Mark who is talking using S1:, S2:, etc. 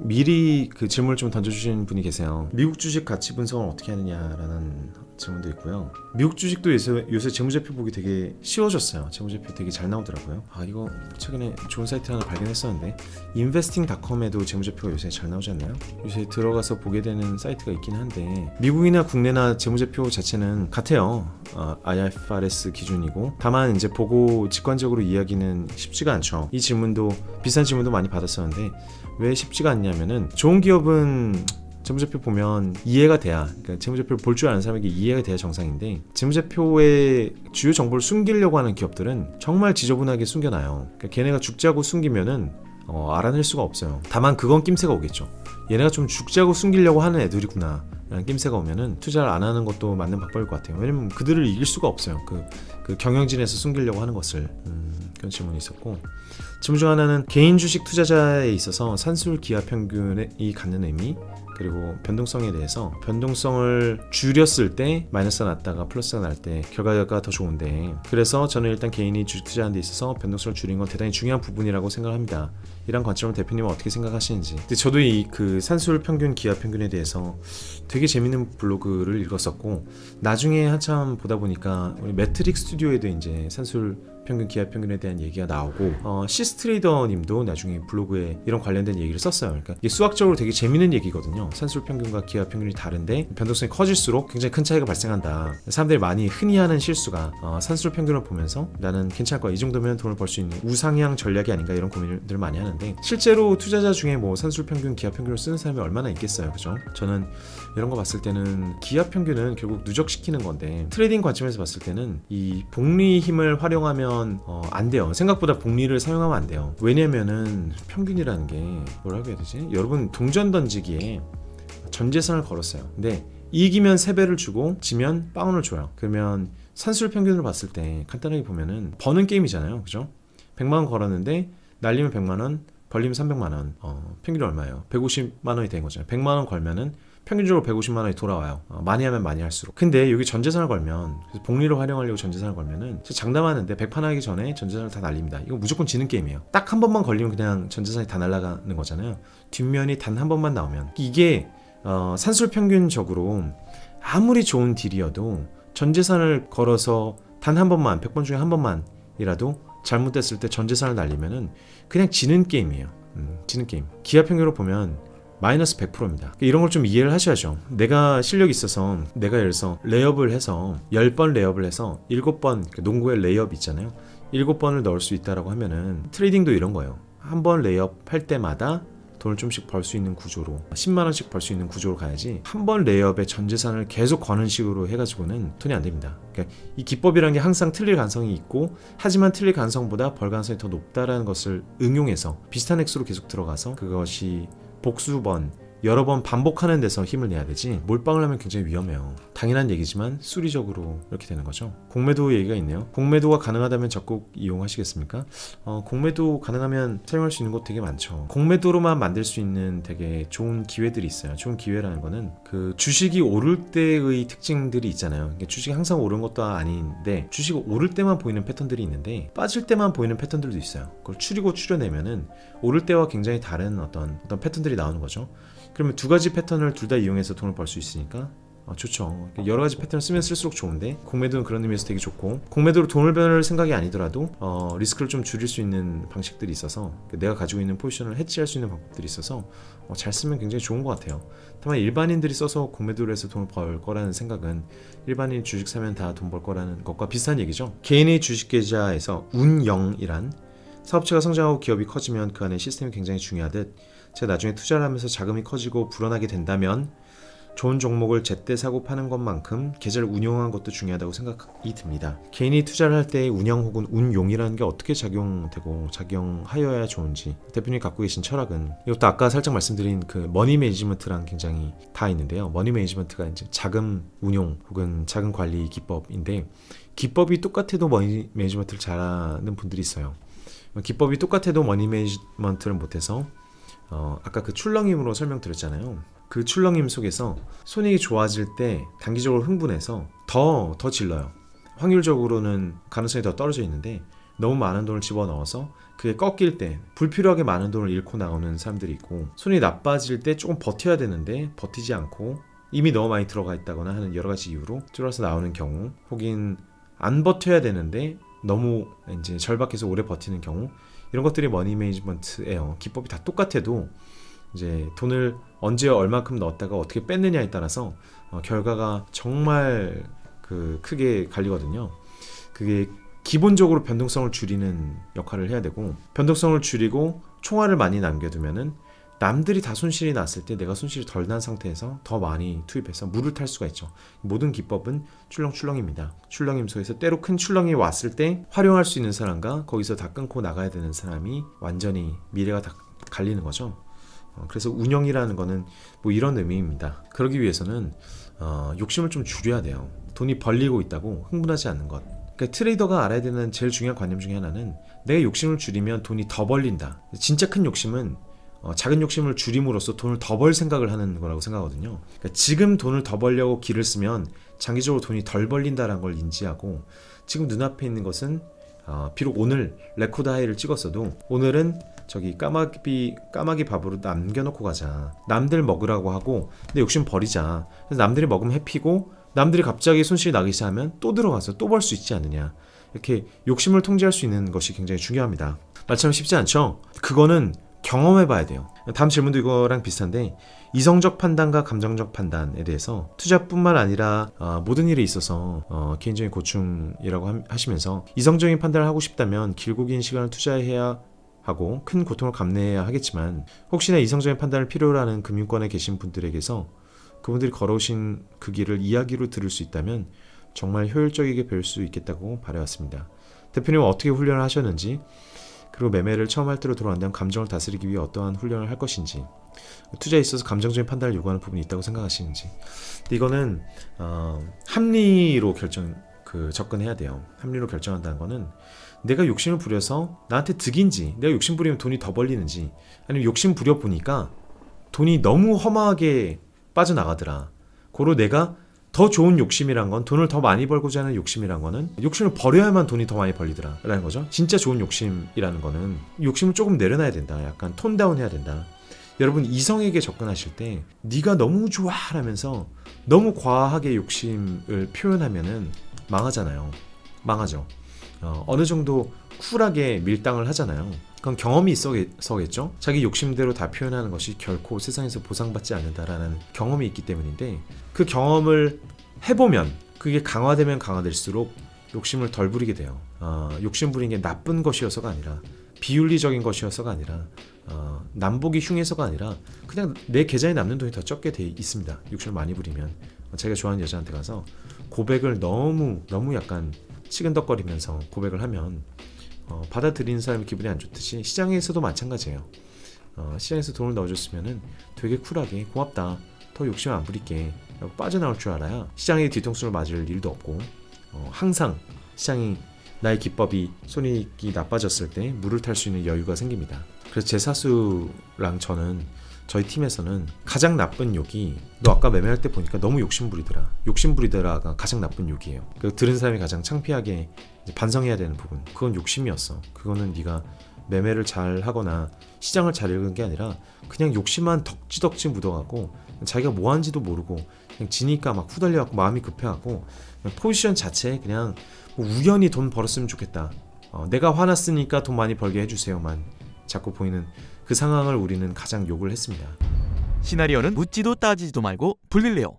S1: 미리 그 질문을 좀 던져주신 분이 계세요. 미국 주식 가치 분석을 어떻게 하느냐라는 질문도 있고요. 미국 주식도 요새, 요새 재무제표 보기 되게 쉬워졌어요. 재무제표 되게 잘 나오더라고요. 아 이거 최근에 좋은 사이트 하나 발견했었는데 investing.com에도 재무제표가 요새 잘 나오지 않나요? 요새 들어가서 보게 되는 사이트가 있긴 한데 미국이나 국내나 재무제표 자체는 같아요. 어, IFRS 기준이고 다만 이제 보고 직관적으로 이야기는 쉽지가 않죠. 이 질문도 비싼 질문도 많이 받았었는데 왜 쉽지가 않냐면은 좋은 기업은 재무제표 보면 이해가 돼야 그러니까 재무제표를 볼 줄 아는 사람에게 이해가 돼야 정상인데 재무제표의 주요 정보를 숨기려고 하는 기업들은 정말 지저분하게 숨겨놔요. 그러니까 걔네가 죽자고 숨기면은 어, 알아낼 수가 없어요. 다만 그건 낌새가 오겠죠. 얘네가 좀 죽자고 숨기려고 하는 애들이구나. 라는 낌새가 오면은 투자를 안 하는 것도 맞는 방법일 것 같아요. 왜냐면 그들을 이길 수가 없어요. 그, 그 경영진에서 숨기려고 하는 것을. 음, 그런 질문이 있었고. 질문 중 하나는 개인 주식 투자자에 있어서 산술 기하 평균이 갖는 의미 그리고 변동성에 대해서 변동성을 줄였을 때 마이너스가 났다가 플러스가 날 때 결과가 더 좋은데 그래서 저는 일단 개인이 주식 투자하는 데 있어서 변동성을 줄인 건 대단히 중요한 부분이라고 생각합니다. 이런 관점을 대표님은 어떻게 생각하시는지. 근데 저도 이 그 산술 평균 기하 평균에 대해서 되게 재밌는 블로그를 읽었었고 나중에 한참 보다 보니까 우리 매트릭 스튜디오에도 이제 산술 평균 기하 평균에 대한 얘기가 나오고 어, 시스트레이더님도 나중에 블로그에 이런 관련된 얘기를 썼어요. 그러니까 이게 수학적으로 되게 재밌는 얘기거든요. 산술 평균과 기하 평균이 다른데 변동성이 커질수록 굉장히 큰 차이가 발생한다. 사람들이 많이 흔히 하는 실수가 어, 산술 평균을 보면서 나는 괜찮을 거야. 이 정도면 돈을 벌 수 있는 우상향 전략이 아닌가 이런 고민을 많이 하는데 실제로 투자자 중에 뭐 산술 평균, 기하 평균을 쓰는 사람이 얼마나 있겠어요, 그죠? 저는 이런 거 봤을 때는 기하 평균은 결국 누적시키는 건데 트레이딩 관점에서 봤을 때는 이 복리 힘을 활용하면 어, 안 돼요. 생각보다 복리를 사용하면 안 돼요. 왜냐면은 평균이라는 게 뭐라고 해야 되지? 여러분 동전 던지기에 전 재산을 걸었어요. 근데 이기면 3배를 주고 지면 빵원을 줘요. 그러면 산술 평균으로 봤을 때 간단하게 보면은 버는 게임이잖아요. 그죠? 100만 원 걸었는데 날리면 100만 원, 벌리면 300만 원. 어, 평균이 얼마예요? 150만 원이 된 거잖아요. 100만 원 걸면은 평균적으로 150만 원이 돌아와요. 어, 많이 하면 많이 할수록. 근데 여기 전재산을 걸면 그래서 복리를 활용하려고 전재산을 걸면은 장담하는데 백판하기 전에 전재산을 다 날립니다. 이거 무조건 지는 게임이에요. 딱 한 번만 걸리면 그냥 전재산이 다 날아가는 거잖아요. 뒷면이 단 한 번만 나오면 이게 어, 산술 평균적으로 아무리 좋은 딜이어도 전재산을 걸어서 단 한 번만 100번 중에 한 번만이라도 잘못됐을 때 전재산을 날리면은 그냥 지는 게임이에요. 음, 지는 게임. 기하 평균으로 보면 마이너스 100%입니다. 이런 걸 좀 이해를 하셔야죠. 내가 실력이 있어서 내가 예를 들어서 레이업을 해서 10번 레이업을 해서 7번 농구의 레이업 있잖아요. 7번을 넣을 수 있다라고 하면은 트레이딩도 이런 거예요. 한 번 레이업 할 때마다 돈을 좀씩 벌 수 있는 구조로 10만 원씩 벌 수 있는 구조로 가야지 한 번 레이업에 전 재산을 계속 거는 식으로 해가지고는 돈이 안 됩니다. 그러니까 이 기법이라는 게 항상 틀릴 가능성이 있고 하지만 틀릴 가능성보다 벌 가능성이 더 높다라는 것을 응용해서 비슷한 액수로 계속 들어가서 그것이 복수 번 여러 번 반복하는 데서 힘을 내야 되지 몰빵을 하면 굉장히 위험해요. 당연한 얘기지만 수리적으로 이렇게 되는 거죠. 공매도 얘기가 있네요. 공매도가 가능하다면 적극 이용하시겠습니까? 어, 공매도 가능하면 사용할 수 있는 곳 되게 많죠. 공매도로만 만들 수 있는 되게 좋은 기회들이 있어요. 좋은 기회라는 거는 그 주식이 오를 때의 특징들이 있잖아요. 주식이 항상 오른 것도 아닌데 주식이 오를 때만 보이는 패턴들이 있는데 빠질 때만 보이는 패턴들도 있어요. 그걸 추리고 추려내면은 오를 때와 굉장히 다른 어떤 어떤 패턴들이 나오는 거죠. 그러면 두 가지 패턴을 둘 다 이용해서 돈을 벌 수 있으니까 아, 좋죠. 여러 가지 패턴을 쓰면 쓸수록 좋은데 공매도는 그런 의미에서 되게 좋고 공매도로 돈을 벌 생각이 아니더라도 어, 리스크를 좀 줄일 수 있는 방식들이 있어서 내가 가지고 있는 포지션을 해치할 수 있는 방법들이 있어서 어, 잘 쓰면 굉장히 좋은 것 같아요. 다만 일반인들이 써서 공매도를 해서 돈을 벌 거라는 생각은 일반인 주식 사면 다 돈 벌 거라는 것과 비슷한 얘기죠. 개인의 주식 계좌에서 운영이란 사업체가 성장하고 기업이 커지면 그 안에 시스템이 굉장히 중요하듯 제가 나중에 투자를 하면서 자금이 커지고 불어나게 된다면 좋은 종목을 제때 사고 파는 것만큼 계좌를 운용하는 것도 중요하다고 생각이 듭니다. 개인이 투자를 할때 운영 혹은 운용이라는 게 어떻게 작용되고 작용하여야 좋은지 대표님이 갖고 계신 철학은 이것도 아까 살짝 말씀드린 그 머니 매니지먼트랑 굉장히 다 있는데요. 머니 매니지먼트가 이제 자금 운용 혹은 자금 관리 기법인데 기법이 똑같아도 머니 매니지먼트를 잘하는 분들이 있어요. 기법이 똑같아도 머니 매니지먼트를 못해서 어, 아까 그 출렁임으로 설명드렸잖아요. 그 출렁임 속에서 손익이 좋아질 때 단기적으로 흥분해서 더, 더 질러요. 확률적으로는 가능성이 더 떨어져 있는데 너무 많은 돈을 집어넣어서 그게 꺾일 때 불필요하게 많은 돈을 잃고 나오는 사람들이 있고 손이 나빠질 때 조금 버텨야 되는데 버티지 않고 이미 너무 많이 들어가 있다거나 하는 여러 가지 이유로 줄어서 나오는 경우 혹은 안 버텨야 되는데 너무 이제 절박해서 오래 버티는 경우 이런 것들이 머니 매니지먼트예요. 기법이 다 똑같아도 이제 돈을 언제 얼마큼 넣었다가 어떻게 뺐느냐에 따라서 어, 결과가 정말 그 크게 갈리거든요. 그게 기본적으로 변동성을 줄이는 역할을 해야 되고 변동성을 줄이고 총알을 많이 남겨두면은 남들이 다 손실이 났을 때 내가 손실이 덜 난 상태에서 더 많이 투입해서 물을 탈 수가 있죠. 모든 기법은 출렁출렁입니다. 출렁임소에서 때로 큰 출렁이 왔을 때 활용할 수 있는 사람과 거기서 다 끊고 나가야 되는 사람이 완전히 미래가 다 갈리는 거죠. 어, 그래서 운영이라는 거는 뭐 이런 의미입니다. 그러기 위해서는 어, 욕심을 좀 줄여야 돼요. 돈이 벌리고 있다고 흥분하지 않는 것. 그러니까 트레이더가 알아야 되는 제일 중요한 관념 중에 하나는 내가 욕심을 줄이면 돈이 더 벌린다. 진짜 큰 욕심은 어, 작은 욕심을 줄임으로써 돈을 더 벌 생각을 하는 거라고 생각하거든요. 그러니까 지금 돈을 더 벌려고 길을 쓰면 장기적으로 돈이 덜 벌린다는 걸 인지하고 지금 눈앞에 있는 것은 어, 비록 오늘 레코드 하이를 찍었어도 오늘은 저기 까마귀 까마귀 밥으로 남겨놓고 가자. 남들 먹으라고 하고 내 욕심 버리자. 그래서 남들이 먹으면 해피고 남들이 갑자기 손실이 나기 시작하면 또 들어가서 또 벌 수 있지 않느냐. 이렇게 욕심을 통제할 수 있는 것이 굉장히 중요합니다. 말처럼 쉽지 않죠. 그거는 경험해 봐야 돼요. 다음 질문도 이거랑 비슷한데 이성적 판단과 감정적 판단에 대해서 투자뿐만 아니라 어, 모든 일에 있어서 어, 개인적인 고충이라고 함- 하시면서 이성적인 판단을 하고 싶다면 길고 긴 시간을 투자해야 하고 큰 고통을 감내해야 하겠지만 혹시나 이성적인 판단을 필요로 하는 금융권에 계신 분들에게서 그분들이 걸어오신 그 길을 이야기로 들을 수 있다면 정말 효율적이게 배울 수 있겠다고 바라왔습니다. 대표님은 어떻게 훈련을 하셨는지 그리고 매매를 처음 할 때로 돌아간다면 감정을 다스리기 위해 어떠한 훈련을 할 것인지 투자에 있어서 감정적인 판단을 요구하는 부분이 있다고 생각하시는지 이거는 어, 합리로 결정 그 접근해야 돼요. 합리로 결정한다는 거는 내가 욕심을 부려서 나한테 득인지 내가 욕심 부리면 돈이 더 벌리는지 아니면 욕심 부려 보니까 돈이 너무 허망하게 빠져나가더라. 고로 내가 더 좋은 욕심이란 건 돈을 더 많이 벌고자 하는 욕심이란 거는 욕심을 버려야만 돈이 더 많이 벌리더라 라는 거죠. 진짜 좋은 욕심이라는 거는 욕심을 조금 내려놔야 된다. 약간 톤다운 해야 된다. 여러분 이성에게 접근하실 때 네가 너무 좋아 하면서 너무 과하게 욕심을 표현하면은 망하잖아요. 망하죠. 어, 어느 정도 쿨하게 밀당을 하잖아요. 그건 경험이 있어서겠죠? 자기 욕심대로 다 표현하는 것이 결코 세상에서 보상받지 않는다라는 경험이 있기 때문인데 그 경험을 해보면 그게 강화되면 강화될수록 욕심을 덜 부리게 돼요. 어, 욕심 부리는 게 나쁜 것이어서가 아니라 비윤리적인 것이어서가 아니라 어, 남보기 흉해서가 아니라 그냥 내 계좌에 남는 돈이 더 적게 돼 있습니다. 욕심을 많이 부리면 자기가 좋아하는 여자한테 가서 고백을 너무 너무 약간 치근덕거리면서 고백을 하면 어, 받아들이는 사람이 기분이 안 좋듯이 시장에서도 마찬가지예요. 어, 시장에서 돈을 넣어줬으면은 되게 쿨하게 고맙다. 더 욕심 안 부릴게. 라고 빠져나올 줄 알아야 시장의 뒤통수를 맞을 일도 없고 어, 항상 시장이 나의 기법이 손익이 나빠졌을 때 물을 탈 수 있는 여유가 생깁니다. 그래서 제 사수랑 저는 저희 팀에서는 가장 나쁜 욕이 너 아까 매매할 때 보니까 너무 욕심 부리더라. 욕심 부리더라가 가장 나쁜 욕이에요. 그 들은 사람이 가장 창피하게 반성해야 되는 부분. 그건 욕심이었어. 그거는 네가 매매를 잘 하거나 시장을 잘 읽은 게 아니라 그냥 욕심만 덕지덕지 묻어가고 자기가 뭐 하는지도 모르고 그냥 지니까 막 후달려갖고 마음이 급해갖고 포지션 자체에 그냥 뭐 우연히 돈 벌었으면 좋겠다. 어, 내가 화났으니까 돈 많이 벌게 해주세요만 자꾸 보이는 그 상황을 우리는 가장 욕을 했습니다.
S2: 시나리오는 묻지도 따지지도 말고 불릴래요.